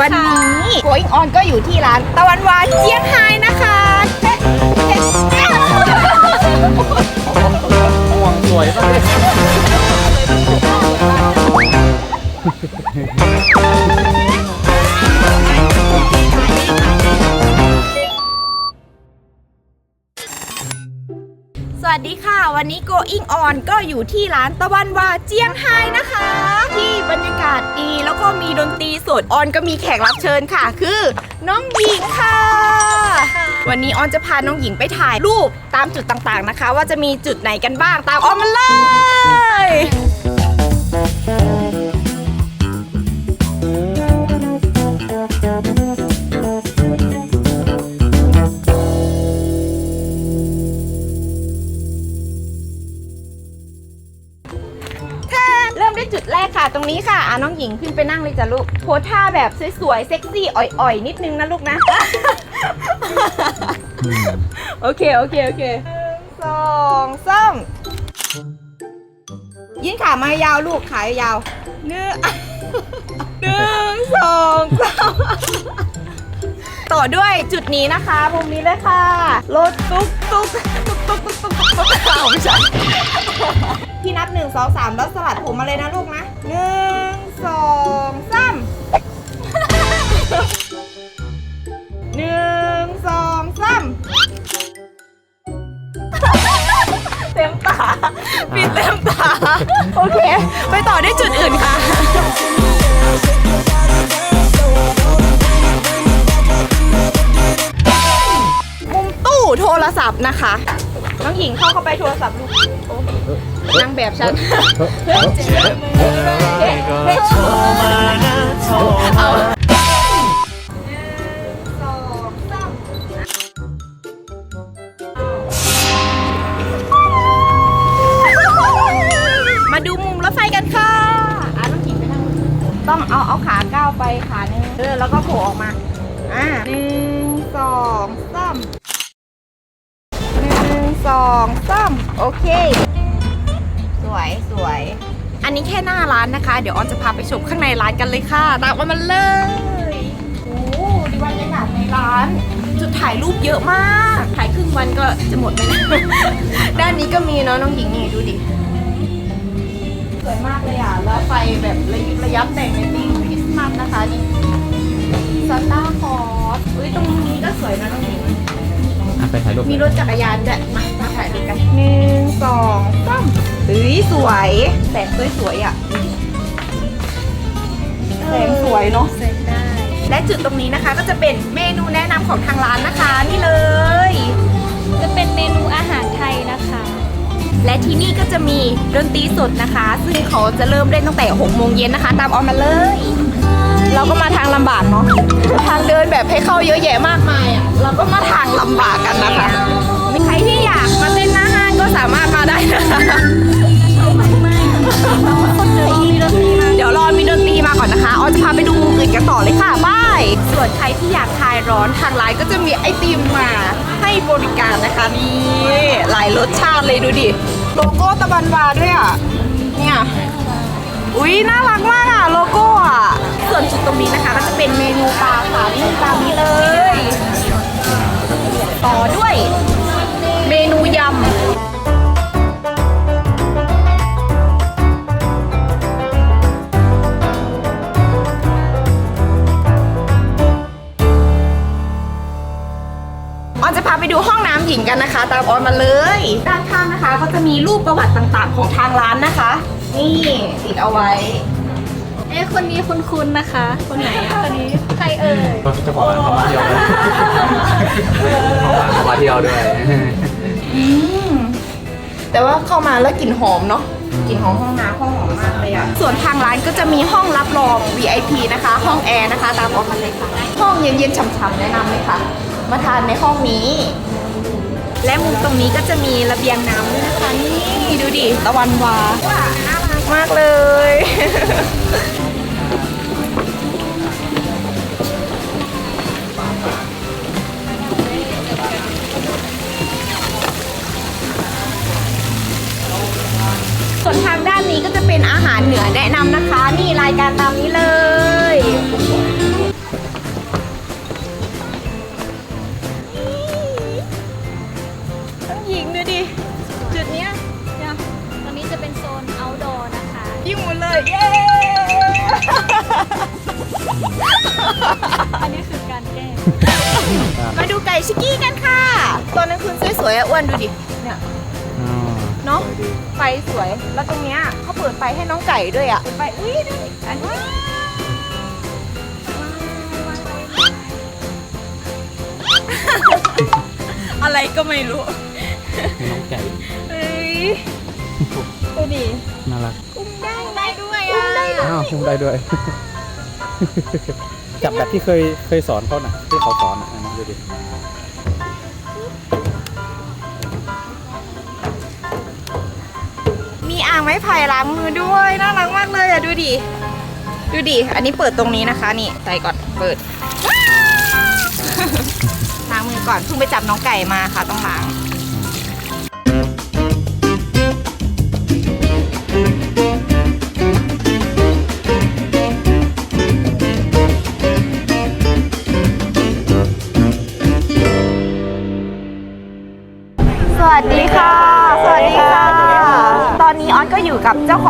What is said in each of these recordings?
วันนี้โกอิงออนก็อยู่ที่ร้านตะวันวาเจียงไฮ้นะคะเฮ้เฮ้เฮ้ห่วงสวยป่ะส วัสดีค่ะ วันนี้โกอิงออนก็อยู่ที่ร้านตะวันวาเจียงไฮ้นะคะ ที่บรรยากาศดีแล้วก็มีดนตรีสดออนก็มีแขกรับเชิญค่ะ คือน้องหญิงค่ะ วันนี้ออนจะพาน้องหญิงไปถ่ายรูปตามจุดต่างๆนะคะ ว่าจะมีจุดไหนกันบ้างตามออนมาเลย ไปนั่งเลยจ้ะลูกโพสท่าแบบสวยๆ เซ็กซี่อ่อยๆ นิดนึงนะลูกนะ โอเค โอเค โอเคหนึ่งสองสามยื่นขามายาวลูกขายาวหนึ่งหนึ่งสองสามต่อด้วยจุดนี้นะคะมุมนี้เลยค่ะ รถตุ๊กตุ๊กตุ๊กตุ๊กตุ๊กตุ๊กตุ๊กเอาไม่ใช่พี่นับหนึ่งสองสามแล้วสลัดผมมาเลยนะลูกนะหนึ่ง ศัพท์นะคะ น้องหญิงเข้าเข้าไปโทรศัพท์ลูกโอ้นางแบบฉันเอามาดูมุมรถไฟกันค่ะอะน้องหญิงไปนั่งต้องเอาเอาขาก้าวไปขาหนึ่งเออแล้วก็โผล่ออกมา อะหนึ่งสอง โอเค สวยสวย อันนี้แค่หน้าร้านนะคะ เดี๋ยวออนจะพาไปชมข้างในร้านกันเลยค่ะ ตามออนมาเลยโอ้ดีบรรยากาศในร้าน จุดถ่ายรูปเยอะมาก ถ่ายครึ่งวันก็จะหมดไหมนะด้านนี้ก็มีเนาะน้องหญิงนี่ดูดิสวยมากเลยอะ แล้วไฟแบบระยิบระยับแต่งในธีมคริสต์มาสนะคะนี่ซานต้าคลอสอุ้ยตรงนี้ก็สวยนะน้องหญิง อะไปถ่ายรูปมีรถจักรยานด้วยมามาถ่ายรูปกันหนึ่งสองสามเฮ้ยสวยแสงสวยสวยๆอะแสงสวยเนาะเสร็จได้ และจุดตรงนี้นะคะก็จะเป็นเมนูแนะนำของทางร้านนะคะนี่เลย จะเป็นเมนูอาหารไทยนะคะ และที่นี่ก็จะมีดนตรีสดนะคะ ซึ่งเขาจะเริ่มเล่นตั้งแต่6โมงเย็นนะคะ ตามออนมาเลย เราก็มาทางลำบากเนาะทางเดินแบบให้เข้าเยอะแยะมากมายอะเราก็มาทางลำบากกันนะคะมีใครที่อยากมาเต้นหน้าห้างก็สามารถมาได้นะคะเดี๋ยวรอมีดนตรีมาก่อนนะคะออจะพาไปดูมุมอื่นกันต่อเลยค่ะบายส่วนใครที่อยากคลายร้อนทางร้านก็จะมีไอติมมาให้บริการนะคะนี่หลายรสชาติเลยดูดิโลโก้ตะบันวาด้วยอะเนี่ยอุ๊ยน่ารักมากอะโลโก้ ออนจะพาไปดูห้องน้ำหญิงกันนะคะ ตามออนมาเลย ด้านข้างนะคะ ก็จะมีรูปประวัติต่างๆ ของทางร้านนะคะ นี่ติดเอาไว้ เอ๊ะคนนี้คุ้นๆนะคะ คนไหนอะคนนี้ใครเอ่ยก็เจ้าของร้านเขามาเที่ยวด้วยเจ้าของร้านเขามาเที่ยวด้วย อืมแต่ว่าเข้ามาแล้วกลิ่นหอมเนาะกลิ่นหอมห้องน้ำห้องหอมมากเลยอะส่วนทางร้านก็จะมีห้องรับรอง VIP นะคะ ห้องแอร์นะคะ ตามออกมาเลยค่ะ ห้องเย็นๆฉ่ำๆแนะนำเลยค่ะ มาทานในห้องนี้ และมุมตรงนี้ก็จะมีระเบียงน้ำด้วยนะคะนี่ดูดิตะวันวาว้าน่ารักมากเลย ส่วนทางด้านนี้ก็จะเป็นอาหารเหนือแนะนำนะคะ นี่รายการตามนี้ ชิกกี้กันค่ะ ตอนกลางคืนสวยๆอะอ้วนดูดิ เนี่ยอ๋อเนาะไฟสวย แล้วตรงเนี้ยเขาเปิดไฟให้น้องไก่ด้วยอะไฟอุ้ยดูดิอันนี้อะไรก็ไม่รู้ น้องไก่เฮ้ยดูดิน่ารักอุ้มได้ได้ด้วยอะอ้าวคุมได้ด้วย จับแบบที่เคยเคยสอนเขาน่ะที่เขาสอนอะอันนั้น ดูดิมีอ่างไม้ไผ่ล้างมือด้วยน่ารักมากเลยอะดูดิดูดิอันนี้เปิดตรงนี้นะคะนี่ใส่ก่อนเปิดล้างมือก่อนเพิ่งไปจับน้องไก่มาค่ะต้องล้าง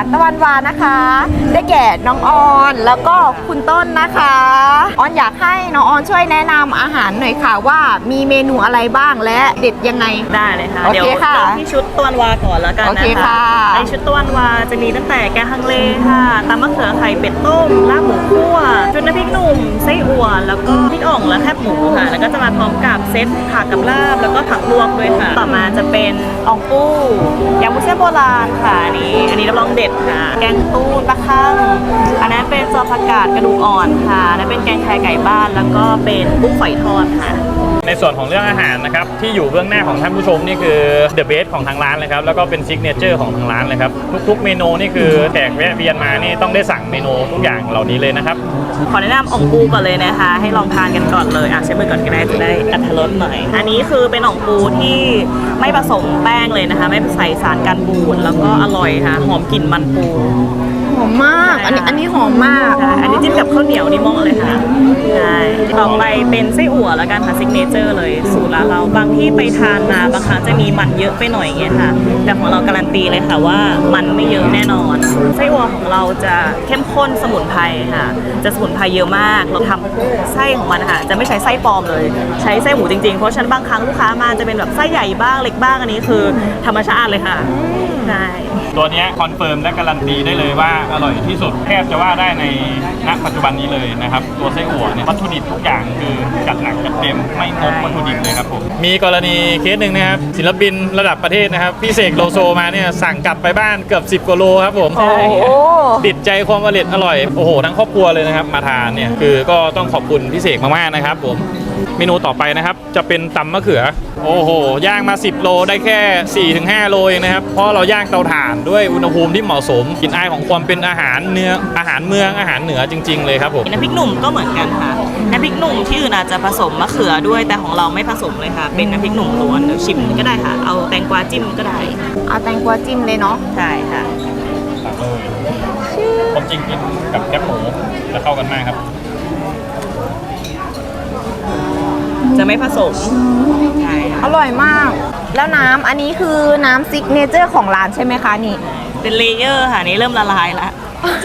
าของร้านตะวันวานะคะ ได้แก่น้องออนแล้วก็คุณต้นนะคะ ออนอยากให้น้องออนช่วยแนะนำอาหารหน่อยค่ะว่ามีเมนูอะไรบ้างและเด็ดยังไง ได้เลยค่ะ โอเคเดี๋ยวค่ะเริ่มที่ชุดต้วนวาก่อนแล้วกันโอนะเคคะค่ะในชุดต้วนวาจะมีตั้งแต่แกงฮังเลค่ะตำมะเขือไข่เป็ดต้มลาบหมูคั่วชุดน้ำพริกหนุ่มไส้อั่วแล้วก็พริกอ่องและแคบหมูค่ะ แล้วก็จะมาพร้อมกับเซตผักกับลาบแล้วก็ผักลวกด้วยค่ะ ต่อมาจะเป็นอ่องปูยำวุ้นเส้นโบราณค่ะอันนี้ อันนี้รับรองเด็ดค่ะ แกงตูตะข้างอันนั้นเป็นซอสผักกาดกระดูกอ่อนค่ะอันนั้นเป็นแกงไข่ไก่บ้าน แล้วก็เป็นกุ้งฝอยทอดค่ะ ในส่วนของเรื่องอาหารนะครับที่อยู่เบื้องหน้าของท่านผู้ชมนี่คือเดอะเบสของทางร้านเลยครับแล้วก็เป็นซิกเนเจอร์ของทางร้านเลยครับทุกๆ เมนูนี่คือแขกแวะเวียนมานี่ต้องได้สั่งเมนูทุกอย่างเหล่านี้เลยนะครับ ขอแนะนำอ่องปูก่อนเลยนะคะ ให้ลองทานกันก่อนเลยอะใช้มือก่อนก็ได้จะได้อัตรสหน่อย อันนี้คือเป็นอ่องปูที่ไม่ผสมแป้งเลยนะคะ ไม่ใส่สารกันบูดแล้วก็อร่อยค่ะ หอมกลิ่นมันปูหอมมาก อันนี้อันนี้หอมมากใช่อันนี้จิ้มกับข้าวเหนียวนี่เหมองเลยค่ะ ใช่ ต่อไปเป็นไส้อั่วแล้วกันค่ะซิกเนเจอร์เลยสูตรร้านเรา บางที่ไปทานมาบางครั้งจะมีมันเยอะไปหน่อยอย่างเงี้ยค่ะ แต่ของเราการันตีเลยค่ะว่ามันไม่เยอะแน่นอน ไส้อั่วของเราจะเข้มข้นสมุนไพรค่ะ จะสมุนไพรเยอะมาก เราทำไส้ของมันค่ะ จะไม่ใช้ไส้ปลอมเลย ใช้ไส้หมูจริงๆ เพราะฉะนันบางครั้งลูกค้ามาจะเป็นแบบไส้ใหญ่บ้างเล็กบ้างอันนี้คือ ธรรมชาติเลยค่ะ ใช่ ตัวเนี้ยคอนเฟิร์มและการันตีได้เลยว่าอร่อยที่สุดแทบจะว่าได้ในณปัจจุบันนี้เลยนะครับ ตัวไส้อั่วเนี่ยวัตถุดิบทุกอย่างคือจัดหนักจัดเต็มไม่งกวัตถุดิบเลยครับผมมีกรณีเคสหนึ่งนะครับศิลปินระดับประเทศนะครับพี่เสกโลโซมาเนี่ยสั่งกลับไปบ้านเกือบ 10กิโลครับผมโอ้โหติดใจความอร่อยอร่อยโอ้โหทั้งครอบครัวเลยนะครับมาทานเนี่ยคือก็ต้องขอบคุณพี่เสกมากๆนะครับผม เมนูต่อไปนะครับ จะเป็นตำมะเขือ โอ้โห ย่างมา 10 โลได้แค่ 4-5 โลเองนะครับ เพราะเราย่างเตาถ่านด้วยอุณหภูมิที่เหมาะสมกลิ่นอายของความเป็นอาหารเนื้ออาหารเมืองอาหารเหนือจริง ๆ เลยครับผมน้ำพริกหนุ่มก็เหมือนกันค่ะน้ำพริกหนุ่มที่อื่นอาจจะผสมมะเขือด้วยแต่ของเราไม่ผสมเลยค่ะ เป็นน้ำพริกหนุ่มล้วนเดี๋ยวชิมก็ได้ค่ะ เอาแตงกวาจิ้มก็ได้เอาแตงกวาจิ้มเลยเนาะใช่ค่ะตักเลยความจริงกินกับแคบหมูจะเข้ากันมากครับ จะไม่ผสมใช่ค่ะอร่อยมาก แล้วน้ำอันนี้คือน้ำซิกเนเจอร์ของร้านใช่ไหมคะนี่ เป็นเลเยอร์ค่ะนี่เริ่มละลายแล้ว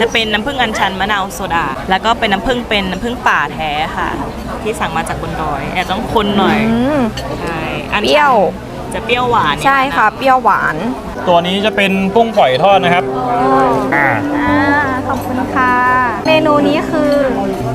จะเป็นน้ำผึ้งอัญชันมะนาวโซดา แล้วก็เป็นน้ำผึ้งเป็นน้ำผึ้งป่าแท้ค่ะ ที่สั่งมาจากบนดอยแอบต้องคนหน่อยอืมใช่อันเปรี้ยว จะเปรี้ยวหวานใช่ค่ะ เปรี้ยวหวาน ตัวนี้จะเป็นกุ้งฝอยทอดนะครับ อ่า อ่าขอบ คุณค่ะ เมนูนี้คือ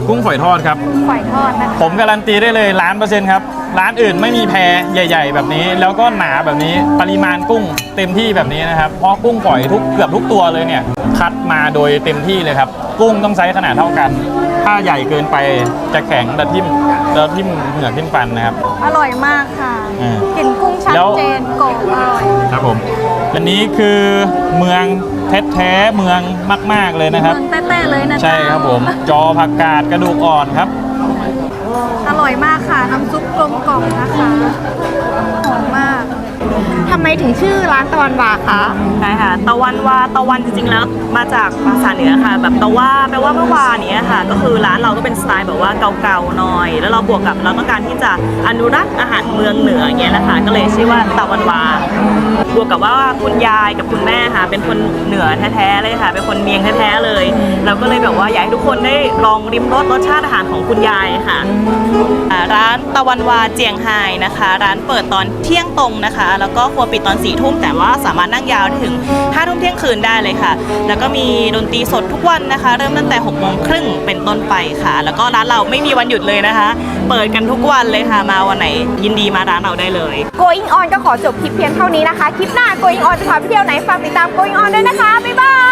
กุ้งฝอยทอดครับ ฝอยทอดนะคะผมการันตีได้เลยล้านเปอร์เซ็นต์ครับ ร้านอื่นไม่มีแพรใหญ่ ๆ แบบนี้ แล้วก็หนาแบบนี้ปริมาณกุ้งเต็มที่แบบนี้นะครับ เพราะกุ้งฝอยทุกเกือบทุกตัวเลยเนี่ย คัดมาโดยเต็มที่เลยครับ กุ้งต้องไซส์ขนาดเท่ากัน ถ้าใหญ่เกินไปจะแข็งแต่ทิ่มแล้วทิ่มเหงือกทิ่มฟันนะครับ อร่อยมากค่ะอืมกลิ่นกุ้งชัดแล้ว เจนกรอบอร่อย ครับผมอันนี้คือเมือง แท้ๆเมืองมาก ๆเลยนะครับ เมืองแต้ๆเลยนะใช่ครับผมจอผักกาดกระดูกอ่อนครับ อร่อยมากค่ะ น้ำซุปกลมกล่อมนะคะหอมมาก ทำไมถึงชื่อร้านตะวันวาคะ ใช่ค่ะตะวันวาตะวันจริงๆแล้วมาจากภาษาเหนือค่ะ แบบตะว่าแปลว่าเมื่อวานเนี้ยค่ะ ก็คือร้านเราก็เป็นสไตล์แบบว่าเก่าๆหน่อย แล้วเราบวกกับเราต้องการที่จะอนุรักษ์อาหารเมืองเหนืออย่างเงี้ยนะคะก็เลยชื่อว่าตะวันวาบวกกับว่าคุณยายกับคุณแม่ค่ะเป็นคนเหนือแท้ๆเลยค่ะ เป็นคนเมียงแท้ๆเลย เราก็เลยแบบว่าอยากให้ทุกคนได้ลองริมรสรสชาติอาหารของคุณยายค่ะอ่าร้านตะวันวาเจียงไฮ้นะคะ ร้านเปิดตอนเที่ยงตรงนะคะ แล้วก็ครัวปิดตอนสี่ทุ่มแต่ว่าสามารถนั่งยาวถึงห้าทุ่มเที่ยงคืนได้เลยค่ะ แล้วก็มีดนตรีสดทุกวันนะคะ เริ่มตั้งแต่6กโมงครึ่งเป็นต้นไปค่ะ แล้วก็ร้านเราไม่มีวันหยุดเลยนะคะ เปิดกันทุกวันเลยค่ะ มาวันไหน ยินดีมาร้านเราได้เลย Going on ก็ขอจบคลิปเพียงเท่านี้นะคะ คลิปหน้า Going on จะพาไปเที่ยวไหนฝากติดตาม Going on ด้วยนะคะ บ๊ายบาย